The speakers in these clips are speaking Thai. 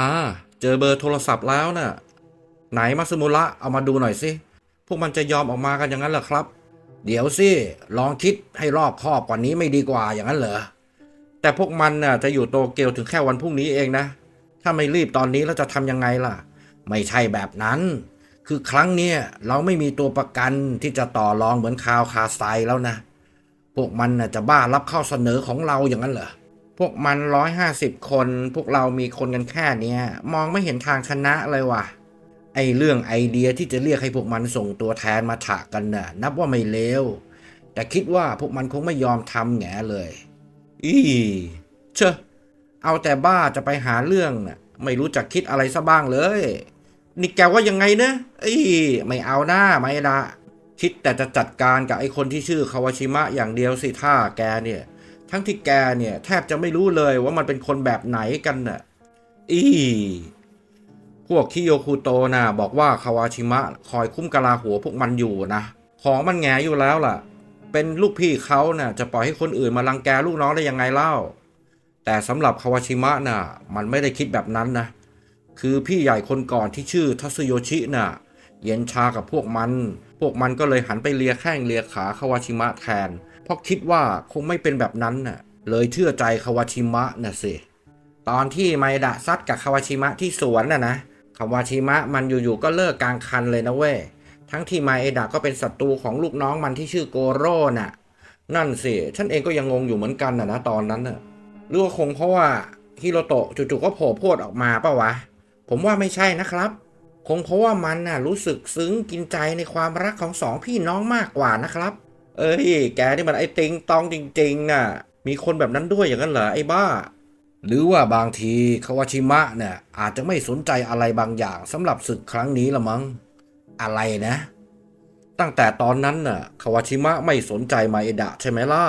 อ่า เจอเบอร์โทรศัพท์แล้วน่ะ ไหนมาสมุระเอามาดูหน่อยสิ พวกมันจะยอมออกมากันอย่างนั้นเหรอครับ เดี๋ยวสิ ลองคิดให้รอบคอบกว่านี้ไม่ดีกว่าอย่างนั้นเหรอ แต่พวกมันน่ะจะอยู่โตเกียวถึงแค่วันพรุ่งนี้เองนะ ถ้าไม่รีบตอนนี้แล้วจะทำยังไงล่ะ ไม่ใช่แบบนั้น คือครั้งเนี้ยเราไม่มีตัวประกันที่จะต่อรองเหมือนคาวคาไซแล้วนะ พวกมันน่ะจะบ้ารับข้อเสนอของเราอย่างนั้นเหรอ พวกมันร้อยห้าสิบคน พวกเรามีคนกันแค่เนี้ย มองไม่เห็นทางชนะเลยว่ะ ไอเรื่องไอเดียที่จะเรียกให้พวกมันส่งตัวแทนมาถะกันน่ะ นับว่าไม่เลวแต่คิดว่าพวกมันคงไม่ยอมทำแง่เลย อีเชอะเอาแต่บ้าจะไปหาเรื่องน่ะ ไม่รู้จักคิดอะไรซะบ้างเลย นี่แกว่ายังไงนะอีไม่เอาหน้าไม่ละคิดแต่จะจัดการกับไอคนที่ชื่อคาวาชิมะอย่างเดียวสิท่าแกเนี่ย ทั้งที่แกเนี่ย แทบจะไม่รู้เลยว่ามันเป็นคนแบบไหนกันน่ะ อีพวกคิโยคุโตนะบอกว่าคาวาชิมะ คอยคุ้มกะลาหัวพวกมันอยู่นะ ของมันแงอยู่แล้วล่ะ เป็นลูกพี่เขาน่ะ จะปล่อยให้คนอื่นมารังแกลูกน้องได้ยังไงเล่า แต่สำหรับคาวาชิมะน่ะ มันไม่ได้คิดแบบนั้นนะ คือพี่ใหญ่คนก่อนที่ชื่อทัสโยชิน่ะ เย็นชากับพวกมัน พวกมันก็เลยหันไปเลียแข้งเลียขาคาวาชิมะแทน เพราะคิดว่าคงไม่เป็นแบบนั้นน่ะ เลยเชื่อใจคาวาชิมะน่ะสิ ตอนที่ไมดะซัดกับคาวาชิมะที่สวนน่ะนะคาวาชิมะมันอยู่ๆก็เลิกกลางคันเลยนะเว้ย ทั้งที่ไมเอดะก็เป็นศัตรูของลูกน้องมันที่ชื่อโกโร่น่ะ นั่นสิ ฉันเองก็ยังงงอยู่เหมือนกันน่ะนะตอนนั้นน่ะหรือว่าคงเพราะว่าฮิโรโตะจู่ๆก็โผล่โพดออกมาปะวะ ผมว่าไม่ใช่นะครับ คงเพราะว่ามันน่ะรู้สึกซึ้งกินใจในความรักของสองพี่น้องมากกว่านะครับ เอ้ย แกนี่มันไอ้ติงตองจริงๆน่ะ มีคนแบบนั้นด้วยอย่างนั้นเหรอไอ้บ้า หรือว่าบางทีคาวาชิมะเนี่ยอาจจะไม่สนใจอะไรบางอย่างสำหรับศึกครั้งนี้ละมั้ง อะไรนะ ตั้งแต่ตอนนั้นน่ะคาวาชิมะไม่สนใจมาเอดะใช่ไหมล่ะ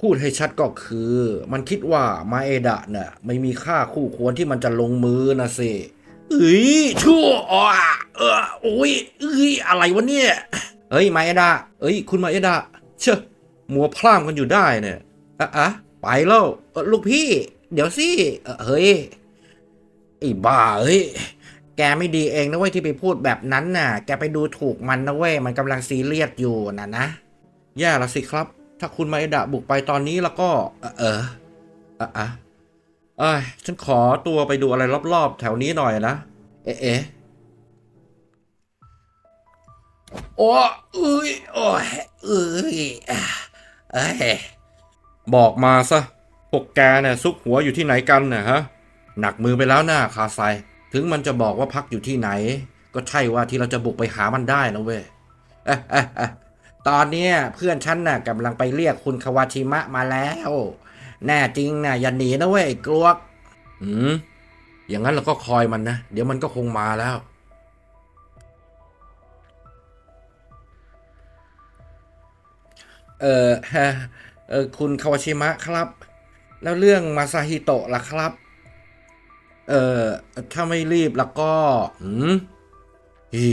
พูดให้ชัดก็คือ มันคิดว่ามาเอดะน่ะไม่มีค่าคู่ควรที่มันจะลงมือนะสิเอ้ยชั่วอะเออโอ้ยเอ้ยอะไรวะเนี่ย เอ้ยมาเอดะเอ้ย คุณมาเอดะเชอะมัวพล่ามกันอยู่ได้เนี่ยอะอะไปแล้วลูกพี่ เดี๋ยวสิเฮ้ยไอ้บ้าเอ้ยแกไม่ดีเองนะเว้ยที่ไปพูดแบบนั้นน่ะ แกไปดูถูกมันนะเว้ยมันกำลังซีเรียสอยู่นะนะแย่ละสิครับ ถ้าคุณมาเอดะบุกไปตอนนี้แล้วก็ เออเอออะอะเอ้ยฉันขอตัวไปดูอะไรรอบๆ แถวนี้หน่อยนะเอ๊ะ โอ้เอ้ยโอ้ยเอ้ยเอ้ยบอกมาซะ พวกแกเนี่ยซุกหัวอยู่ที่ไหนกันน่ะฮะ หนักมือไปแล้วหน้าคาไซ ถึงมันจะบอกว่าพักอยู่ที่ไหน ก็ใช่ว่าที่เราจะบุกไปหามันได้นะเว้ยเออตอนนี้เพื่อนฉันน่ะกำลังไปเรียกคุณคาวาชิมะมาแล้ว แน่จริงน่ะอย่าหนีนะเว้ยกลวก อืมอย่างนั้นเราก็คอยมันนะ เดี๋ยวมันก็คงมาแล้ว เออเออคุณคาวาชิมะครับ แล้วเรื่องมาซาฮิโตะล่ะครับ เออถ้าไม่รีบแล้วก็อืมฮี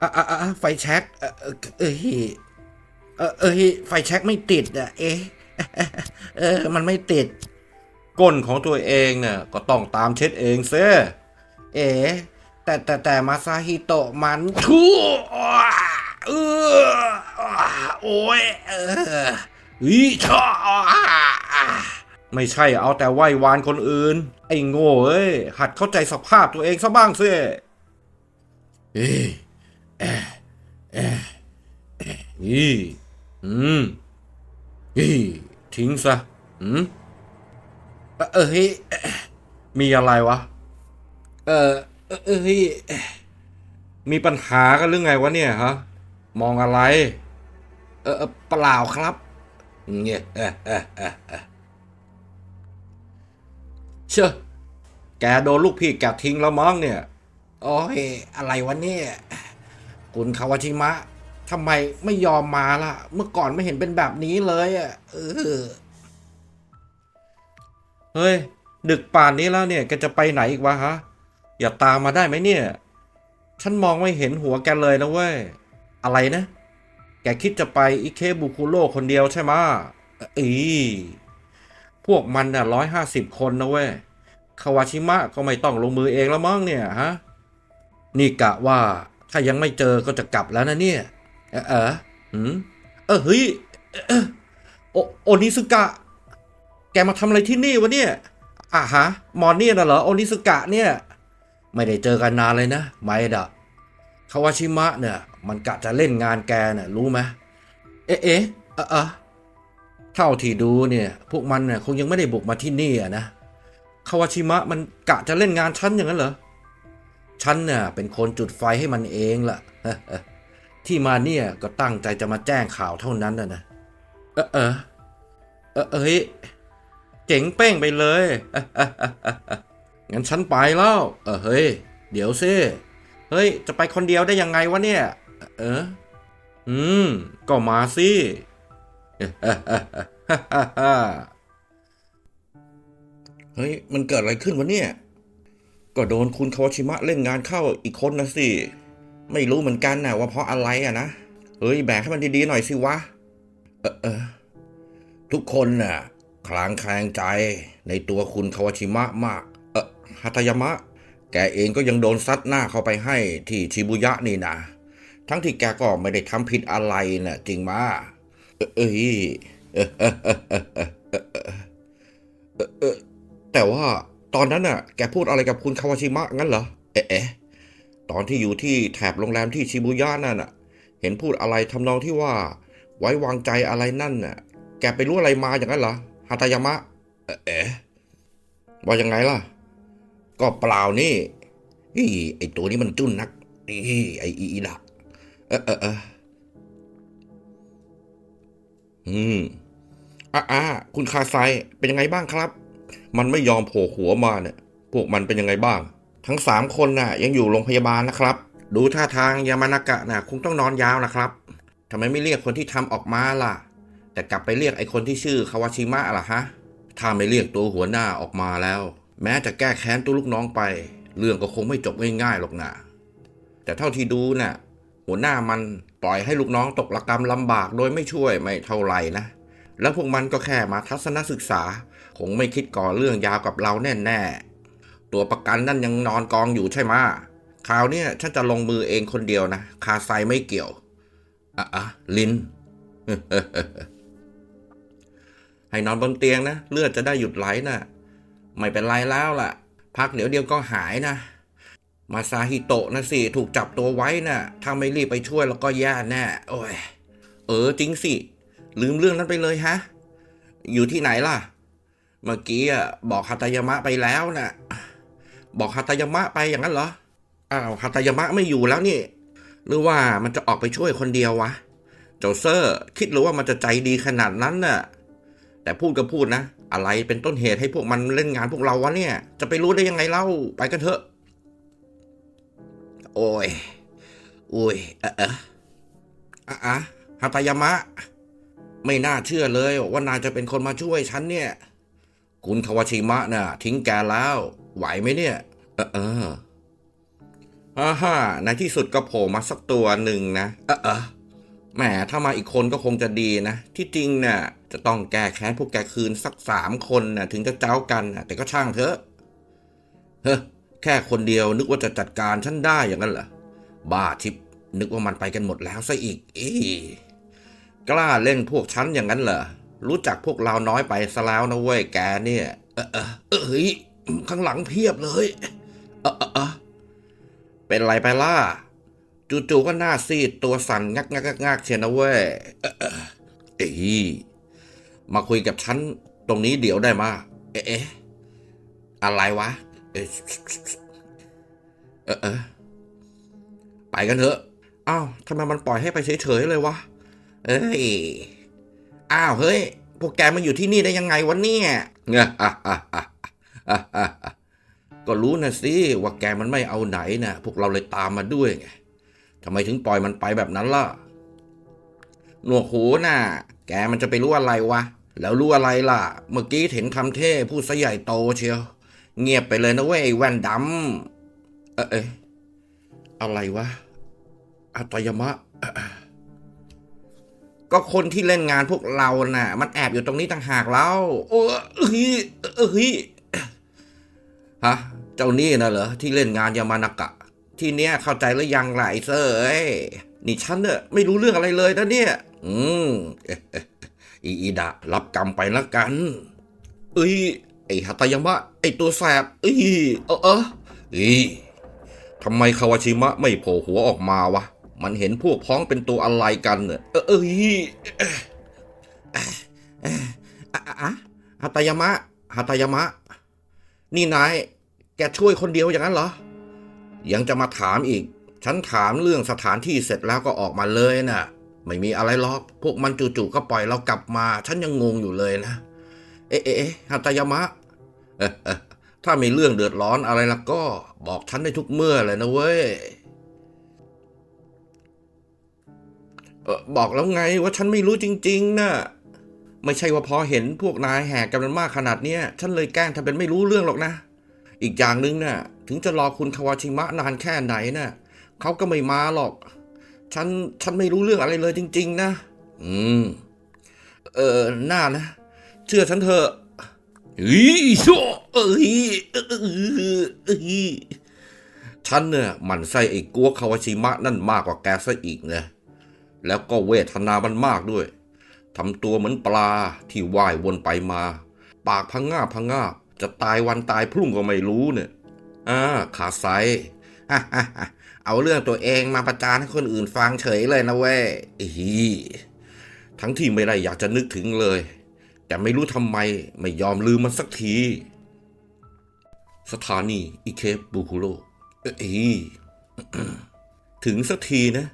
อะอะอะไฟแช็กเออเออเออฮีเออเออฮีไฟแช็กไม่ติดอะเอ๊ะเออ มันไม่ติด ก้นของตัวเองเนี่ยก็ต้องตามเช็ดเองเซ่เอ๋แต่แต่แต่มาซาฮิโตะมันชั่ว เออโอ้ยเออวิชาไม่ใช่เอาแต่ไหว้วานคนอื่น ไอ้โง่เอ้ย หัดเข้าใจสภาพตัวเองซะบ้างสิเอ้ยเอะเอะเอะอีอืมอีทิ้งซะอืมเออเฮ้ยมีอะไรวะเออเออเออเฮ้ยมีปัญหากันเรื่องไงวะเนี่ยฮะ มองอะไร เออเอเปล่าครับเงี้ยเออเออเออเออเชื่อแกโดนลูกพี่แกทิ้งแล้วมั้งเนี่ย โอ้ยอะไรวะเนี่ยคุณคาวาชิมะทำไมไม่ยอมมาล่ะ เมื่อก่อนไม่เห็นเป็นแบบนี้เลยอะเออเฮ้ย ดึกป่านนี้แล้วเนี่ยแกจะไปไหนอีกวะฮะ อย่าตามมาได้ไหมเนี่ย ฉันมองไม่เห็นหัวแกเลยนะเว้ย อะไรนะ แกคิดจะไปอิเคบุคุโร่คนเดียวใช่ไหมอีพวกมันน่ะร้อยห้าสิบคนนะเว้ย คาวาชิมะก็ไม่ต้องลงมือเองแล้วมั้งเนี่ยฮะ นี่กะว่าถ้ายังไม่เจอก็จะกลับแล้วนะเนี่ย เออเออหืมเออเฮ้ยโอโอนิสุกะ แกมาทำอะไรที่นี่วะเนี่ยอะฮะ มอนเนี่ยน่ะเหรอ โอนิสุกะเนี่ย ไม่ได้เจอกันนานเลยนะ ไมดะคาวาชิมะเนี่ย มันกะจะเล่นงานแกเนี่ยรู้ไหมเอ๊ะเอ๊ะเออเท่าที่ดูเนี่ย พวกมันเนี่ยคงยังไม่ได้บุกมาที่นี่อะนะคาวาชิมะมันกะจะเล่นงานฉันอย่างนั้นเหรอฉันเนี่ยเป็นคนจุดไฟให้มันเองล่ะที่มาเนี่ยก็ตั้งใจจะมาแจ้งข่าวเท่านั้นนะนะเออเออเออเอ้ยเจ๋งเป้งไปเลยงั้นฉันไปแล้ว เออเฮ้ย เดี๋ยวซิเฮ้ย จะไปคนเดียวได้ยังไงวะเนี่ย เออ อืม ก็มาสิเฮ้ย มันเกิดอะไรขึ้นวะเนี่ย ก็โดนคุณคาวาชิมะเล่นงานเข้าอีกคนนะสิ ไม่รู้เหมือนกันนะว่าเพราะอะไรอะนะ เฮ้ย แบกให้มันดีๆหน่อยสิวะ เออเออทุกคนน่ะคลางแคลงใจในตัวคุณคาวาชิมะมาก เออฮัตยามะ แกเองก็ยังโดนซัดหน้าเข้าไปให้ที่ชิบุยะนี่นะ ทั้งที่แกก็ไม่ได้ทำผิดอะไรนะจริงมาเอ้ยแต่ว่าตอนนั้นน่ะ แกพูดอะไรกับคุณคาวาชิมะงั้นเหรอ เอ๊ะตอนที่อยู่ที่แถบโรงแรมที่ชิบูย่านั่นน่ะ เห็นพูดอะไรทำนองที่ว่า ไว้วางใจอะไรนั่นน่ะ แกไปรู้อะไรมาอย่างนั้นเหรอฮาตายามะ เอ๊ะว่ายังไงล่ะ ก็เปล่านี่ไอตัวนี้มันจุนนักอไออีละ เออเออเอออืมอะอะคุณคาไซเป็นยังไงบ้างครับ มันไม่ยอมโผล่หัวมาเนี่ย พวกมันเป็นยังไงบ้าง ทั้งสามคนน่ะ ยังอยู่โรงพยาบาลนะครับ ดูท่าทางยามานากะน่ะ คงต้องนอนยาวนะครับทำไมไม่เรียกคนที่ทำออกมาล่ะ แต่กลับไปเรียกไอ้คนที่ชื่อคาวาชิมะล่ะฮะ ถ้าไม่เรียกตัวหัวหน้าออกมาแล้ว แม้จะแก้แค้นตัวลูกน้องไป เรื่องก็คงไม่จบง่ายๆหรอกนะแต่เท่าที่ดูน่ะ หัวหน้ามันปล่อยให้ลูกน้องตกระกรรมลำบากโดยไม่ช่วยไม่เท่าไหร่นะ แล้วพวกมันก็แค่มาทัศนศึกษา คงไม่คิดก่อเรื่องยาวกับเราแน่ๆ ตัวประกันนั่นยังนอนกองอยู่ใช่ไหมคราวนี้ฉันจะลงมือเองคนเดียวนะ คาไซไม่เกี่ยว อะอะลิน ให้นอนบนเตียงนะ เลือดจะได้หยุดไหลนะไม่เป็นไรแล้วล่ะ พักเดี๋ยวเดียวก็หายนะ มาซาฮิโตะนะสิ ถูกจับตัวไว้นะถ้าไม่รีบไปช่วยแล้วก็แย่แน่ โอ้ย เออจริงสิ ลืมเรื่องนั้นไปเลยฮะ อยู่ที่ไหนล่ะ เมื่อกี้อะบอกฮาตายามะไปแล้วนะบอกฮาตายามะไปอย่างนั้นเหรอ อ้าวฮาตายามะไม่อยู่แล้วนี่ หรือว่ามันจะออกไปช่วยคนเดียววะ เจ้าเซอร์คิดหรือว่ามันจะใจดีขนาดนั้นน่ะ แต่พูดก็พูดนะ อะไรเป็นต้นเหตุให้พวกมันเล่นงานพวกเราวะเนี่ย จะไปรู้ได้ยังไงเล่า ไปกันเถอะ โอ้ยโอ้ยเอะเอะอะอะฮาตายามะ ไม่น่าเชื่อเลยว่านายจะเป็นคนมาช่วยฉันเนี่ย คุณคาวาชิมะน่ะ ทิ้งแกแล้ว ไหวไหมเนี่ย เออเอออ่าฮะในที่สุดก็โผล่มาสักตัวหนึ่งนะ เออเออแหมถ้ามาอีกคนก็คงจะดีนะ ที่จริงเนี่ยจะต้องแก้แค้นพวกแกคืนสักสามคนนะถึงจะเจ้ากันนะแต่ก็ช่างเถอะ เฮ้อ แค่คนเดียวนึกว่าจะจัดการฉันได้อย่างนั้นเหรอ บ้าทิพย์นึกว่ามันไปกันหมดแล้วซะอีกอีกล้าเล่นพวกฉันอย่างนั้นเหรอ รู้จักพวกเราน้อยไปซะแล้วนะเว้ยแกเนี่ย เออเออเออเฮ้ยข้างหลังเพียบเลย เออเออเออเป็นไรไปล่ะ จู่ๆก็หน้าซีดตัวสั่นงักงักงักเชียนะเว้ย เออเออเอ้ยมาคุยกับฉันตรงนี้เดี๋ยวได้มา เอ๊ะเอ๊ะอะไรวะ เอ๊ะเอเออไปกันเถอะ อ้าวทำไมมันปล่อยให้ไปเฉยๆเลยวะ เอ้ย อ้าวเฮ้ย พวกแกมาอยู่ที่นี่ได้ยังไงวะเนี่ยก็รู้นะสิว่าแกมันไม่เอาไหนนะพวกเราเลยตามมาด้วยไงทำไมถึงปล่อยมันไปแบบนั้นล่ะ หนวกหูน่ะ แกมันจะไปรู้อะไรวะ แล้วรู้อะไรล่ะ เมื่อกี้เห็นทำเท่พูดซะใหญ่โตเชียว เงียบไปเลยนะเว้ยไอ้แว่นดำเอ๊ะเอ๊ะอะไรวะอัตยมะ ก็คนที่เล่นงานพวกเราน่ะ มันแอบอยู่ตรงนี้ต่างหากแล้วโอ้เอ้ยเอ้ยฮะ เจ้านี่นะเหรอที่เล่นงานยามานากะ ที่เนี้ยเข้าใจหรือยังล่ะไอเซอร์เอ้ยนี่ฉันเนี่ยไม่รู้เรื่องอะไรเลยนะเนี่ย อืมอีอีดะรับกรรมไปแล้วกัน เอ้ย อ้ฮัตายามะไอ้ตัวแสบเอ้ยเออเออเอ้ยทำไมคาวาชิมะไม่โผล่หัวออกมาวะ มันเห็นพวกพ้องเป็นตัวอะไรกันเนี่ยเออเอ้ยอะอะอะฮัตายามะฮัตายามะ นี่นาย แกช่วยคนเดียวอย่างนั้นเหรอ ยังจะมาถามอีก ฉันถามเรื่องสถานที่เสร็จแล้วก็ออกมาเลยน่ะ ไม่มีอะไรหรอก พวกมันจู่ๆก็ปล่อยเรากลับมา ฉันยังงงอยู่เลยนะ เอ๊ะเอ๊ะเอ๊ะฮัตายามะ ถ้ามีเรื่องเดือดร้อนอะไรล่ะก็บอกฉันได้ทุกเมื่อเลยนะเว้ยออบอกแล้วไงว่าฉันไม่รู้จริง ๆนะไม่ใช่ว่าพอเห็นพวกนายแหกกันมากขนาดเนี้ยฉันเลยแกล้งทำเป็นไม่รู้เรื่องหรอกนะ อีกอย่างหนึ่งน่ะ ถึงจะรอคุณคาวาชิมะนานแค่ไหนน่ะเขาก็ไม่มาหรอก ฉันฉันไม่รู้เรื่องอะไรเลยจริง ๆ นะ อืม เออน่านะ เชื่อฉันเถอะ เฮ้ยชเอ้ยเอ้ยฉันเนี่ยหมันไส้ไอ้กัวคาวาชิมะนั่นมากกว่าแกซะอีกนะแล้วก็เวทนามันมากด้วยทำตัวเหมือนปลาที่ว่ายวนไปมา ปากพังงาพังงาจะตายวันตายพรุ่งก็ไม่รู้เนี่ยอ่าขาไซเอาเรื่องตัวเองมาประจานให้คนอื่นฟังเฉยเลยนะเว้ยอีทั้งที่ไม่ได้อยากจะนึกถึงเลย แต่ไม่รู้ทำไมไม่ยอมลืมมันสักที สถานีอิเคบุคุโรเอ้ยถึงสักทีนะ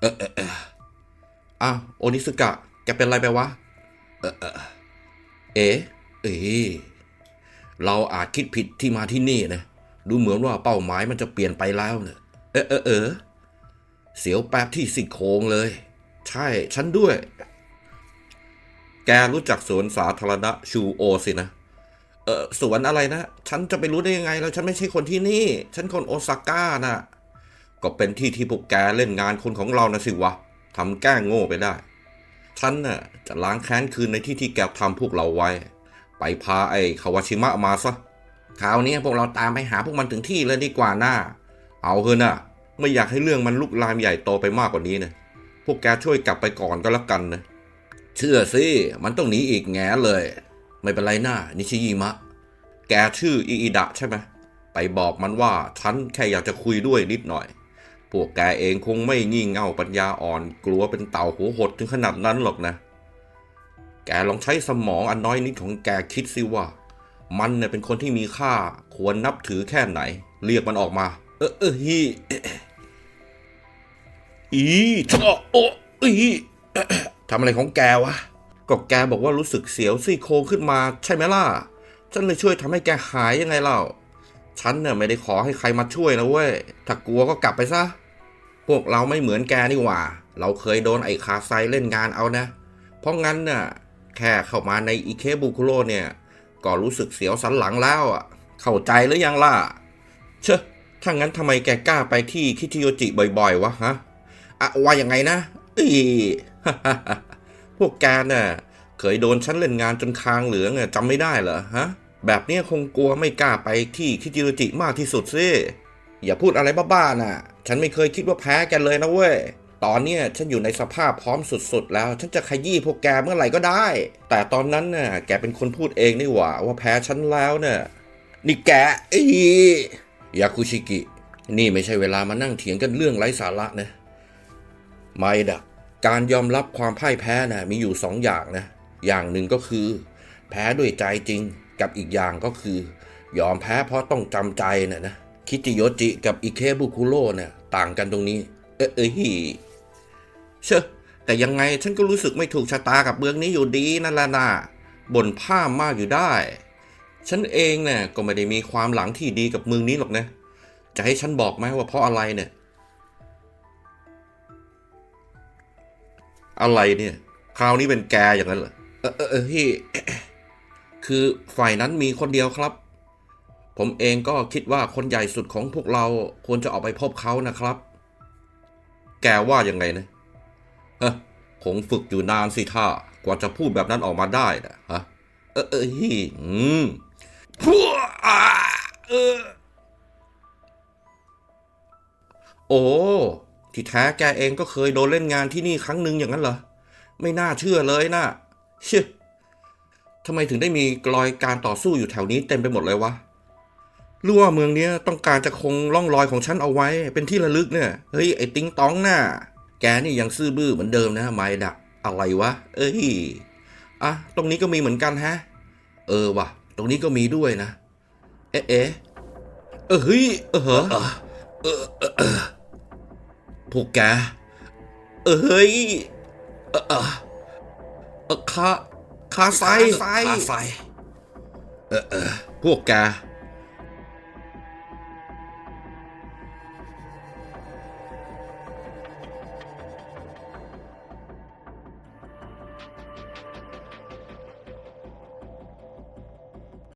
เออเออเอออ้าวโอนิสกะแกเป็นอะไรไปวะ เออเออเอ๋เอ๋เราอาจคิดผิดที่มาที่นี่นะ ดูเหมือนว่าเป้าหมายมันจะเปลี่ยนไปแล้วเนะเออเออเออเสียวแป๊บที่สิโคงเลย ใช่ ฉันด้วย แกรู้จักสวนสาธารณะชูโอสินะ เออสวนอะไรนะ ฉันจะไปรู้ได้ยังไงแล้วฉันไม่ใช่คนที่นี่ ฉันคนโอซาก้าน่ะ ก็เป็นที่ที่พวกแกเล่นงานคนของเรานะสิวะทำแกล้งโง่ไปได้ ฉันน่ะจะล้างแค้นคืนในที่ที่แกทำพวกเราไว้ ไปพาไอ้คาวาชิมะมาซะคราวนี้พวกเราตามไปหาพวกมันถึงที่เลยดีกว่าน่าเอาเถอะนะไม่อยากให้เรื่องมันลุกลามใหญ่โตไปมากกว่านี้นะพวกแกช่วยกลับไปก่อนก็แล้วกันนะ เชื่อสิมันต้องหนีอีกแง่เลย ไม่เป็นไรหน้านิชิยิมะ แกชื่ออิอิดะใช่ไหมไปบอกมันว่าฉันแค่อยากจะคุยด้วยนิดหน่อย พวกแกเองคงไม่งี่เง่าปัญญาอ่อน กลัวเป็นเต่าหัวหดถึงขนาดนั้นหรอกนะ แกลองใช้สมองอันน้อยนิดของแกคิดสิว่า มันเนี่ยเป็นคนที่มีค่าควรนับถือแค่ไหน เรียกมันออกมา เออเออฮีอีชอโออี ทำอะไรของแกวะ ก็แกบอกว่ารู้สึกเสียวซี่โครงขึ้นมาใช่ไหมล่ะ ฉันเลยช่วยทำให้แกหายยังไงเล่า ฉันเนี่ยไม่ได้ขอให้ใครมาช่วยนะเว้ย ถ้ากลัวก็กลับไปซะ พวกเราไม่เหมือนแกนี่หว่า เราเคยโดนไอ้คาไซเล่นงานเอานะ เพราะงั้นน่ะ แค่เข้ามาในอิเคบุคุโรเนี่ย ก็รู้สึกเสียวสันหลังแล้วอะ เข้าใจหรือยังล่ะ เชอะถ้างั้นทำไมแกกล้าไปที่คิชิโยจิบ่อยๆ วะฮะอะว่ายังไงนะอี พวกแกน่ะเคยโดนฉันเล่นงานจนคางเหลืองอะจำไม่ได้เหรอฮะ แบบนี้คงกลัวไม่กล้าไปที่คิจิโยจิมากที่สุดสิอย่าพูดอะไรบ้าๆน่ะ ฉันไม่เคยคิดว่าแพ้แกเลยนะเว้ยตอนเนี้ยฉันอยู่ในสภาพพร้อมสุดๆ แล้ว ฉันจะขยี้พวกแกเมื่อไหร่ก็ได้ แต่ตอนนั้นน่ะแกเป็นคนพูดเองนี่หว่าว่าแพ้ฉันแล้วเนี่ยนี่แกอียาคุชิกิ นี่ไม่ใช่เวลามานั่งเถียงกันเรื่องไร้สาระนะไม่ดะ การยอมรับความพ่ายแพ้นะมีอยู่สองอย่างนะ อย่างหนึ่งก็คือ แพ้ด้วยใจจริงกับอีกอย่างก็คือ ยอมแพ้เพราะต้องจำใจนะนะคิจิโยจิกับอิเคบุคุโร่เนี่ยต่างกันตรงนี้ เอะเอ้ยเชอะแต่ยังไงฉันก็รู้สึกไม่ถูกชะตากับเมืองนี้อยู่ดีนั่นแหละนะบ่นผ้ามากอยู่ได้ ฉันเองเนี่ยก็ไม่ได้มีความหลังที่ดีกับเมืองนี้หรอกนะ จะให้ฉันบอกไหมว่าเพราะอะไรเนี่ย อะไรเนี่ย คราวนี้เป็นแกอย่างนั้นเหรอเออเออเออพี่คือฝ่ายนั้นมีคนเดียวครับ ผมเองก็คิดว่าคนใหญ่สุดของพวกเราควรจะออกไปพบเขานะครับ แกว่ายังไงนะเออคงฝึกอยู่นานสิท่ากว่าจะพูดแบบนั้นออกมาได้นะฮะเออเออฮิอืมพัวอ่าเออโอ้ ที่แท้แกเองก็เคยโดนเล่นงานที่นี่ครั้งหนึ่งอย่างนั้นเหรอ ไม่น่าเชื่อเลยนะเชื่อทำไมถึงได้มีรอยการต่อสู้อยู่แถวนี้เต็มไปหมดเลยวะรู้ว่าเมืองเนี้ยต้องการจะคงร่องรอยของฉันเอาไว้ เป็นที่ระลึกเนี่ย เฮ้ยไอ้ติ้งตองน่ะ แกนี่ยังซื่อบื้อเหมือนเดิมนะไมดะอะไรวะ เอ้ย อะ ตรงนี้ก็มีเหมือนกันฮะ เออว่ะตรงนี้ก็มีด้วยนะ เอ๊ะเอ๊ะเออเฮ้ย เออเหรอเออเออเออเออ พวกแก เอ้ยเออเออเออขาขาไซขาไซ เออเออพวกแก